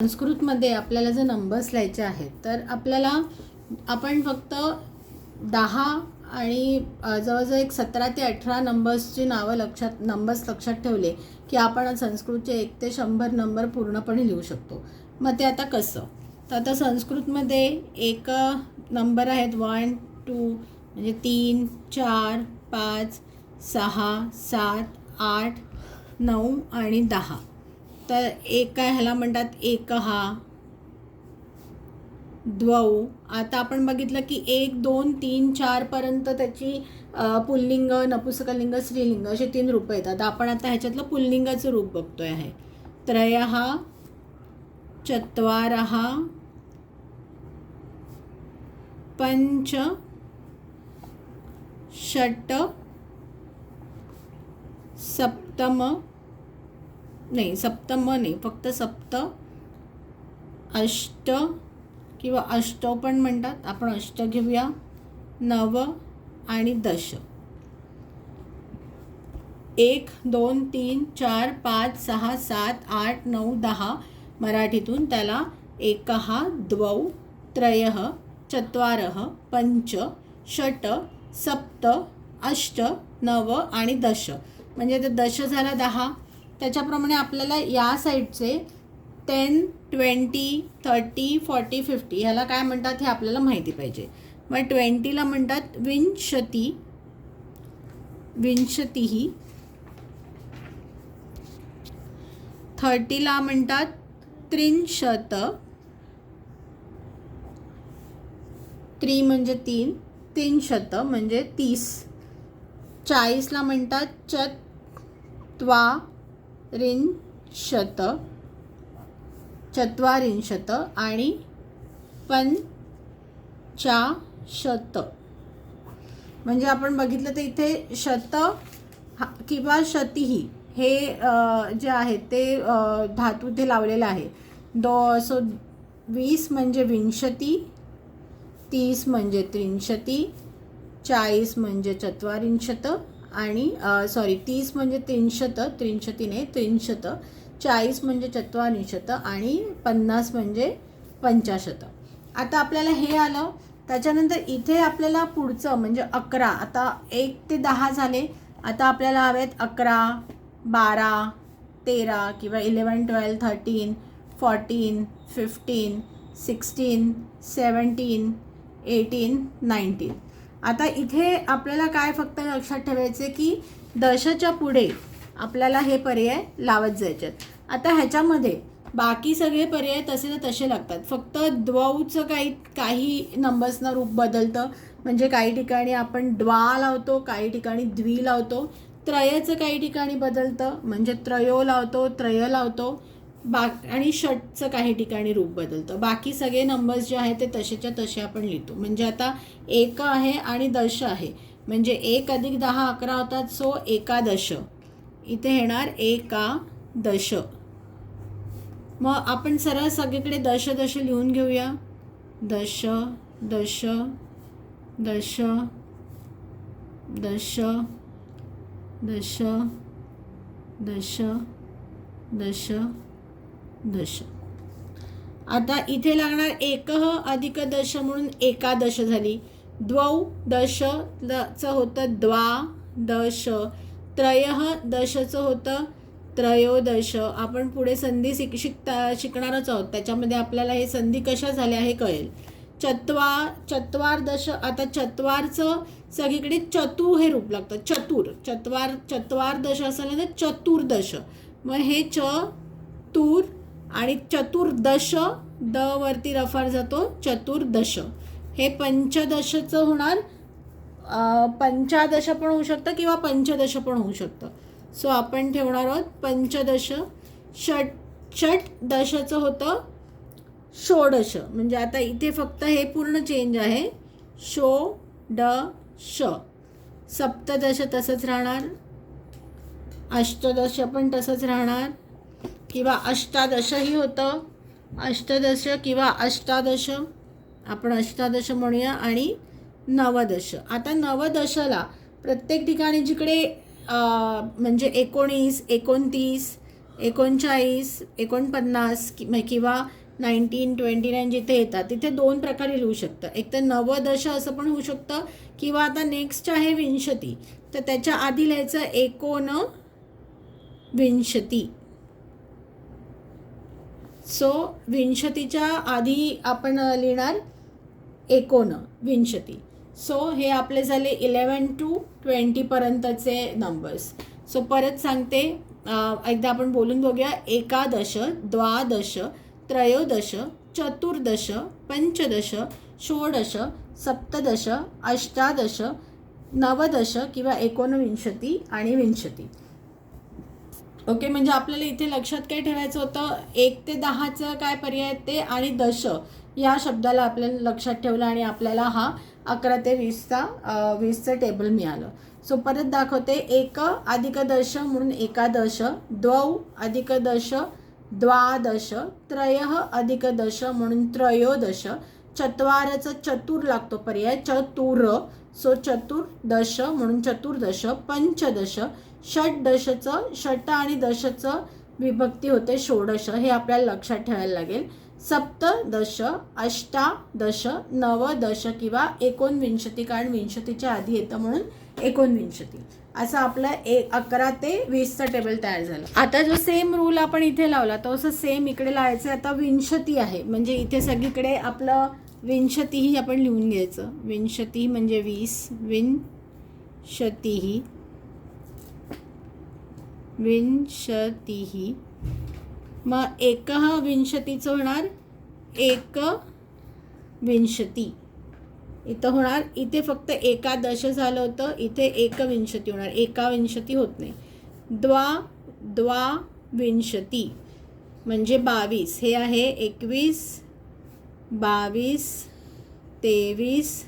संस्कृतमध्ये आपल्याला जर नंबर्स लिहायचे आहेत तर आपल्याला आपण फक्त दहा आणि जवळजवळ एक सतरा ते अठरा नंबर्सची नावं लक्षात नंबर्स लक्षात ठेवले की आपण संस्कृतचे एक ते शंभर नंबर पूर्णपणे लिहू शकतो. मग ते आता कसं? तर आता संस्कृतमध्ये एक नंबर आहेत वन टू म्हणजे तीन चार पाच सहा सात आठ नऊ आणि दहा. तर एक काय ह्याला म्हणतात एक हा द्वौ. आता आपण बघितलं की एक दोन तीन चारपर्यंत त्याची पुल्लिंग नपुसकलिंग स्त्रीलिंग असे तीन रूपं येतात. आपण आता ह्याच्यातलं पुल्लिंगाचं रूप बघतोय आहे. त्रयः चत्वारः पंच षट सप्तम नाही सप्तम नाही फक्त सप्त अष्ट किंवा अष्ट पण म्हणतात. आपण अष्ट घेऊया. नव आणि दश. एक दोन तीन चार पाच सहा सात आठ नऊ दहा. मराठीतून त्याला एकहा द्वौ त्रयः चत्वारः पंच षट सप्त अष्ट नव आणि दश. म्हणजे ते दश झाला दहा. त्याच्याप्रमाणे आपल्याला या साईडचे ten twenty thirty forty fifty ह्याला काय म्हणतात हे आपल्याला माहिती पाहिजे. मग ट्वेंटीला म्हणतात विंशती विंशतीही थर्टीला म्हणतात त्रिंशत. त्री म्हणजे तीन तीनशत म्हणजे तीस. चाळीसला म्हणतात चत्वा त्रिंशत चत्वारिंशत आणि पंचाशत. म्हणजे आपण बघितलं तर इथे शत हा- किंवा शतीही हे जे आहे ते धातू ते लावलेलं आहे. दो सो वीस म्हणजे विंशती तीस म्हणजे त्रिंशती चाळीस म्हणजे चत्वारिंशत आणि सॉरी तीस म्हणजे त्रिंशत त्रिंशतीने त्रिंशत चाळीस म्हणजे चत्वारिंशत आणि पन्नास म्हणजे पंचाशत. आता आपल्याला हे आलं त्याच्यानंतर इथे आपल्याला पुढचं म्हणजे अकरा आता एक ते दहा झाले आता आपल्याला हवेत अकरा बारा तेरा किंवा eleven twelve thirteen fourteen fifteen sixteen seventeen eighteen nineteen. आता इथे आपल्याला काय फक्त लक्षात ठेवायचे की दशच्या पुढे आपल्याला हे पर्याय लावत जायचे आहेत. आता ह्याच्यामध्ये बाकी सगळे पर्याय तसे तर तसे लागतात. फक्त द्वौचं काही काही नंबर्सनं रूप बदलतं. म्हणजे काही ठिकाणी आपण द्वा लावतो काही ठिकाणी द्वी लावतो. त्रयचं काही ठिकाणी बदलतं. म्हणजे त्रयो लावतो त्रय लावतो. बा आणि षटचं काही ठिकाणी रूप बदलतं. बाकी सगळे नंबर्स जे आहेत ते तसेच्या तसे आपण लिहितो. म्हणजे आता एक आहे आणि दश आहे. म्हणजे एक अधिक दहा अकरा होतात सो एकादश. इथे येणार एकादश. मग आपण सरळ सगळीकडे दश दश लिहून घेऊया. दश दश दश दश दश दश दश दश. आता इथे लागणार एकह अधिक दश म्हणून एकादश झाली. द्वौ दश चं होतं द्वा दश. त्रयः दशचं होतं त्रयोदश. आपण पुढे संधी शिक शिकता शिकणारच आहोत. त्याच्यामध्ये आपल्याला हे संधी कशा झाल्या हे कळेल. चत्वा चत्वार दश आता चत्वारचं सगळीकडे चतु हे रूप लागतं. चतुर चत्वार चत्वार दश असेल तर चतुर्दश. मग हे च तूर आणि चतुर्दश द वरती रफार जातो चतुर्दश. हे पंचदशचं होणार पंचादश पण होऊ शकतं किंवा पंचदश पण होऊ शकतं. सो आपण ठेवणार आहोत पंचदश. षट षट दशचं होतं षोडश. म्हणजे आता इथे फक्त हे पूर्ण चेंज आहे. शो ड श सप्तदश तसंच राहणार. अष्टदश पण तसंच राहणार. किंवा अष्टादशही होतं. अष्टदश किंवा अष्टादश. आपण अष्टादश म्हणूया आणि नवदश. आता नवदशला प्रत्येक ठिकाणी जिकडे म्हणजे एकोणीस एकोणतीस एकोणचाळीस एकोणपन्नास कि किंवा नाईन्टीन ट्वेंटी नाईन जिथे येतात तिथे दोन प्रकारे लिहू शकतं. एक तर नवदश असं पण होऊ शकतं किंवा आता नेक्स्ट आहे विंशती. तर त्याच्या आधी लिहायचं एकोण विंशती. सो विंशतीच्या आधी आपण लिहिणार एकोण विंशती. सो हे आपले झाले इलेवन टू ट्वेंटीपर्यंतचे नंबर्स सो परत सांगते एकदा आपण बोलून बघूया. एकादश द्वादश त्रयोदश चतुर्दश पंचदश षोडश सप्तदश अष्टादश नवदश किंवा एकोणविंशती आणि विंशती. ओके म्हणजे आपल्याला इथे लक्षात काय ठेवायचं होतं? एक ते दहाचं काय पर्याय ते आणि दश या शब्दाला आपल्याला लक्षात ठेवलं आणि आपल्याला हा अकरा ते वीसचा वीसचं टेबल मिळालं. सो परत दाखवते एक अधिक दश म्हणून एकादश द्वौ अधिक दश द्वादश त्रय अधिक दश म्हणून त्रयोदश चत्वारचं चतुर लागतो पर्याय चतुर. सो चतुर्दश म्हणून चतुर्दश पंचदश षटदशचं षट आणि दशचं विभक्ती होते षोडश. हे आपल्याला लक्षात ठेवायला लागेल. सप्तदश अष्टादश नवदश किंवा एकोणविंशती कारण विंशतीच्या आधी येतं म्हणून एकोणविंशती. असं आपलं एक अकरा ते वीसचं टेबल तयार झालं. आता जो सेम रूल आपण इथे लावला तो असं सेम इकडे लावायचं आता विंशती आहे. म्हणजे इथे सगळीकडे आपलं विंशतीही आपण लिहून घ्यायचं. विंशती म्हणजे वीस विंशतीही विंशतीही मग एक विंशतीचं होणार एक विंशती. इथं होणार इथे फक्त एकादश झालं होतं इथे एकविंशती होणार. एकाविंशती होत नाही. द्वा द्वा विंशती. म्हणजे बावीस. हे आहे एकवीस बावीस तेवीस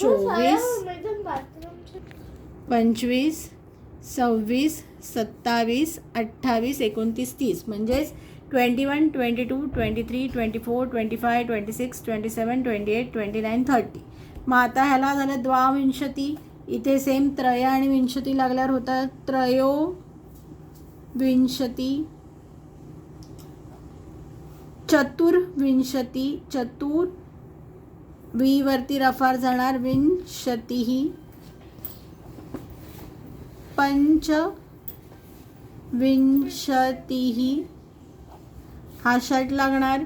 चोवीस पंचवीस सव्वीस सत्तावीस अठ्ठावीस एकोणतीस तीस. म्हणजेच twenty one twenty two twenty three twenty four twenty five twenty six twenty seven twenty eight twenty nine thirty मग आता ह्याला झालं द्वाविंशती. इथे सेम त्रय आणि विंशती लागल्यावर होतं त्रयो विंशती चतुर्विंशती चतुर वीवरती रफार जाणार विंशतीही. पंच विंशतीही हा षट लागणार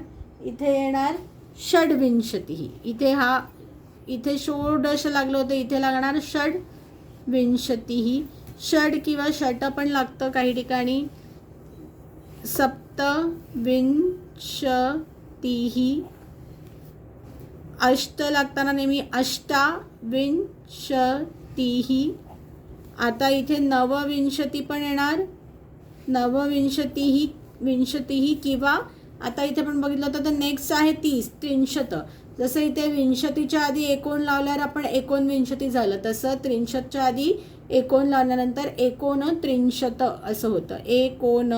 इथे येणार षडविंशतीही. इथे हा इथे षोडश लागलं होतं इथे लागणार षड विंशतीही षड किंवा षट पण लागतं काही ठिकाणी. सप्त विंशतीही अष्ट लागताना नेहमी अष्टा विंशतीही आता इथे नवविंशती पण येणार. नवविंशतीही विंशतीही किंवा आता इथे पण बघितलं होतं तर नेक्स्ट आहे तीस त्रिंशत. जसं इथे विंशतीच्या आधी एकोण लावल्यावर आपण एकोणविंशती झालं तसं त्रिंशतच्या आधी एकोण लावल्यानंतर एकोण त्रिंशत असं होतं. एकोण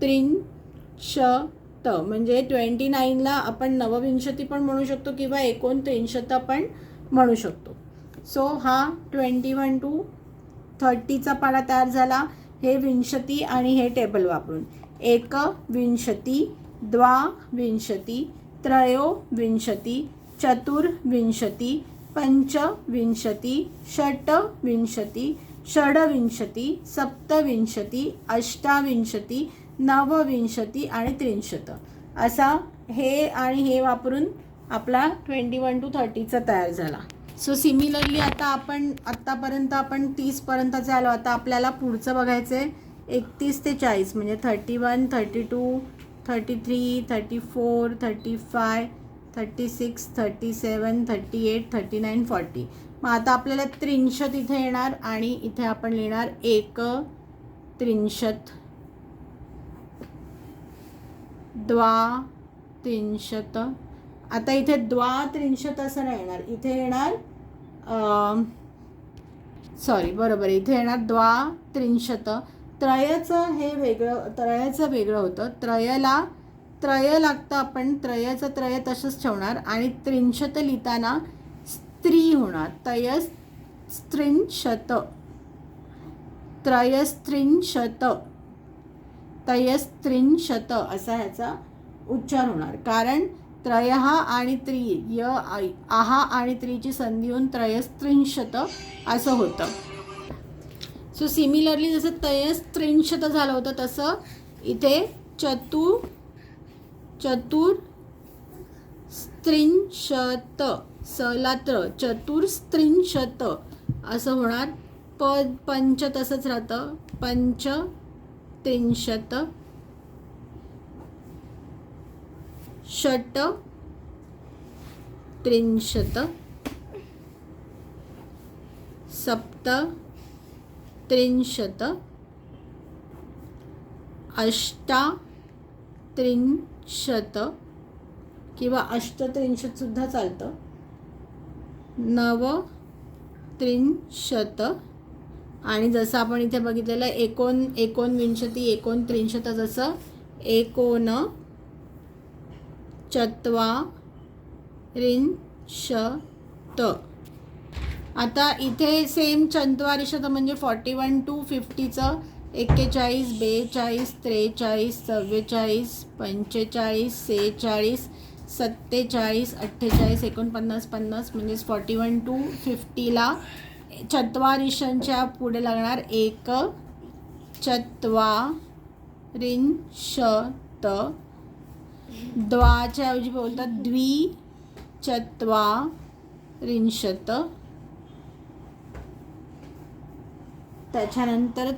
त्रिंशत. म्हणजे ट्वेंटी नाईनला आपण नवविंशती पण म्हणू शकतो किंवा एकोणत्रिंशत पण म्हणू शकतो. सो हा ट्वेंटी वन टू थर्टीचा पाला तयार झाला. हे विंशती आणि हे टेबल वापरून. एक विंशती द्वाविंशती त्रयोविंशती चतुर्विंशती पंचविंशती षटविंशती षडविंशती सप्तविंशती अष्टाविंशती नवविंशती आणि त्रिंशत. असा हे आणि हे वापरून आपला ट्वेंटी वन टू थर्टीचा तयार झाला. सो सिमिलरली आता आपण आत्तापर्यंत आपण तीसपर्यंतचे आलो. आता आपल्याला पुढचं बघायचं आहे एकतीस ते चाळीस म्हणजे thirty one thirty two thirty three thirty four thirty five thirty six thirty seven thirty eight thirty nine forty मग आता आपल्याला त्रिंशत इथे येणार आणि इथे आपण लिहिणार एक त्रिंशत. द्वा त्रिंशत. आता इथे द्वा त्रिंशत असं नाही येणार. इथे येणार सॉरी बरोबर इथे येणार द्वा त्रिंशत त्रयचं हे वेगळं त्रयाचं वेगळं होतं. त्रयला त्रय लागतं आपण. त्रयाचं त्रय तसंच ठेवणार. आणि त्रिंशत लिहिताना स्त्री होणार. तयस्त्रिंशत त्रयस्त्रिंशत. तयस्त्रिंशत असा ह्याचा उच्चार होणार. कारण त्रयहा आणि त्रि य आहा आणि त्रीची संधी होऊन त्रयस्त्रिंशत असं होतं. सो सिमिलरली जसं त्रयस्त्रिंशत झालं होतं तसं इथे चतुर चतुर स्त्रिंशत सलात्र चतुर्स्त्रिंशत असं होणार. प पंच तसंच राहतं. पंच त्रिंशत षट त्रिंशत सप्त त्रिंशत अष्टा त्रिंशत किंवा अष्टत्रिंशत्सुद्धा चालतं. नव त्रिंशत आणि जसं आपण इथे बघितलेलं एकोण एकोणविंशती एकोणत्रिंशत जसं एकोण चत्वारिंशत. आता इथे सेम चंद्वारिशत म्हणजे फॉर्टी वन टू फिफ्टीचं एक्केचाळीस बेचाळीस त्रेचाळीस चव्वेचाळीस पंचेचाळीस सेहेचाळीस सत्तेचाळीस अठ्ठेचाळीस एकोणपन्नास पन्नास म्हणजेच फॉर्टी वन टू फिफ्टीला चत्वारिशांच्या पुढे लागणार एक चत्वारिंशत. द्वाच्या ऐवजी बोलतात द्वि चत्वारिंशत त्याच्यानंतर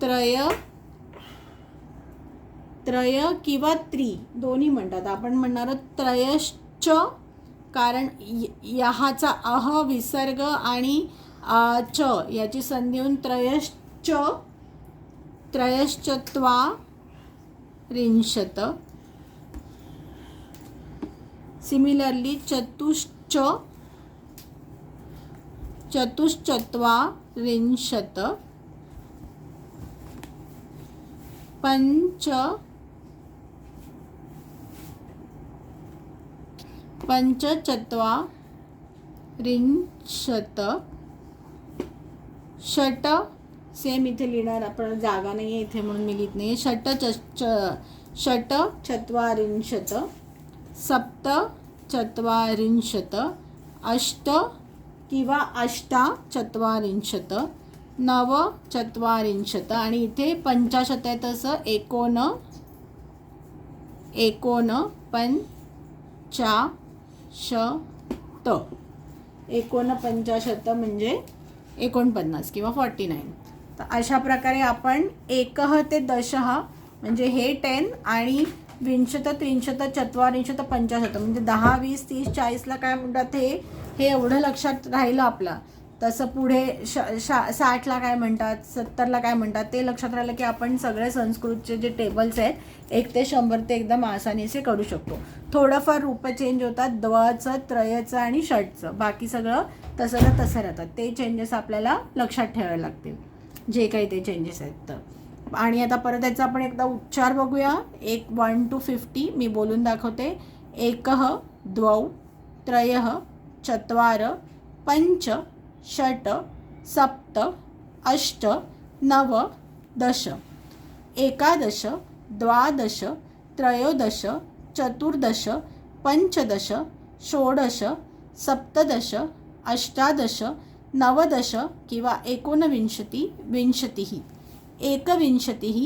त्रय त्रय किंवा त्रि दोन्ही म्हणतात. आपण म्हणणार त्रयश्च कारण य- यहाचा अह विसर्ग आणि आ, च याची संधी होऊन त्रयश्च त्रयश्चत्वा रिंशत सिमिलरली चतुश्च चतुश्चत्वारिंशत पंच पंचचत्वारिंशत षट सेम इथे लिहिणार आपण. जागा नाही आहे इथे म्हणून मी लिहित नाही षट च षट चत्वारिंशत सप्त चत्वारिंशत अष्ट किंवा अष्टा चत्वारिंशत नव चत्वारिंशत आणि इथे पंचाशत आहे तसं एकोण एकोण पंचाशत. एकोणपंचाशत म्हणजे एकोणपन्नास किंवा फॉर्टी नाईन तर अशा प्रकारे आपण एकह ते दशह म्हणजे हे टेन आणि विंशत त्रिंशत चत्वारिंशत पंचाशत म्हणजे दहा वीस तीस चाळीसला काय म्हणतात हे हे एवढं लक्षात राहिलं आपलं. तसं पुढे श शा साठला काय म्हणतात सत्तरला काय म्हणतात ते लक्षात राहिलं की आपण सगळे संस्कृतचे जे टेबल्स आहेत एक ते शंभर ते एकदम आसानीसे करू शकतो. थोडंफार रूपं चेंज होतात द्वचं त्रयचं आणि षटचं. बाकी सगळं तसं तसं राहतात. ते चेंजेस आपल्याला लक्षात ठेवावे लागतील. जे काही ते चेंजेस आहेत तर. आणि आता परत याचा आपण एकदा उच्चार बघूया. एक वन टू फिफ्टी मी बोलून दाखवते. एकः द्वौ त्रयः चत्वार पञ्च षट् सप्त अष्ट नव दश. एकादश द्वादश त्रयोदश चतुर्दश पञ्चदश षोडश सप्तदश अष्टादश नवदश किंवा एकोनविंशति विंशतिः. एकविंशतिः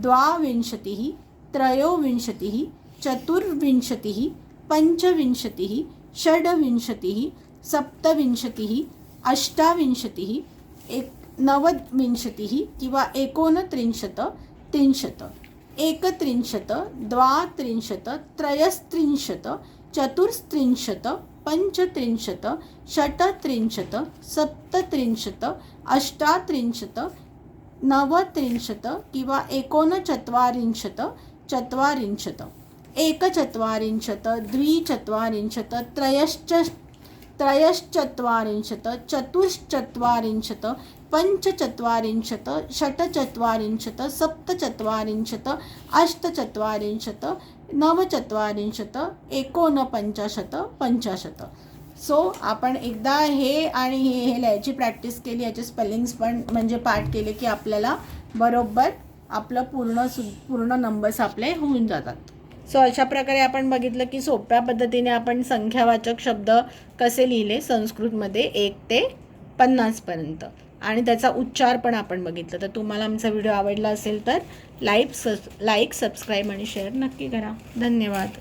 द्वाविंशतिः त्रयोविंशतिः चतुर्विंशतिः पञ्चविंशतिः षड्विंशतिः सप्तविंशतिः अष्टाविंशतिः एक नवविंशतिः किंवा एकोनत्रिंशत् त्रिंशत् एकत्रिंशत् द्वात्रिंशत् त्रयस्त्रिंशत् चतुस्त्रिंशत् पञ्चत्रिंशत् षट्त्रिंशत् सप्तत्रिंशत् अष्टात्रिंशत् नवत्रिंशत् किंवा एकोनचत्वारिंशत् चत्वारिंशत् एकचत्वारिंशत् द्विचत्वारिंशत् त्रयश्च त्रयश्चत्वारिंशत् चतुश्चत्वारिंशत् पञ्चचत्वारिंशत् षट्चत्वारिंशत् सप्तचत्वारिंशत् अष्टचत्वारिंशत् नवचत्वारिंशत् एकोनपंचाशत् पंचाशत सो आपण एकदा हे आणि हे हे लिहायची प्रॅक्टिस केली याचे स्पेलिंग्स पण म्हणजे पाठ केले की आपल्याला बरोबर आपलं पूर्ण सु पूर्ण नंबर्स आपले होऊन जातात. सो अशा प्रकारे आपण बघितलं की सोप्या पद्धतीने आपण संख्यावाचक शब्द कसे लिहिले संस्कृतमध्ये एक ते पन्नासपर्यंत आणि त्याचा उच्चार पण आपण बघितलं. तर तुम्हाला आमचा व्हिडिओ आवडला असेल तर लाईक सस लाईक सबस्क्राईब आणि शेअर नक्की करा. धन्यवाद.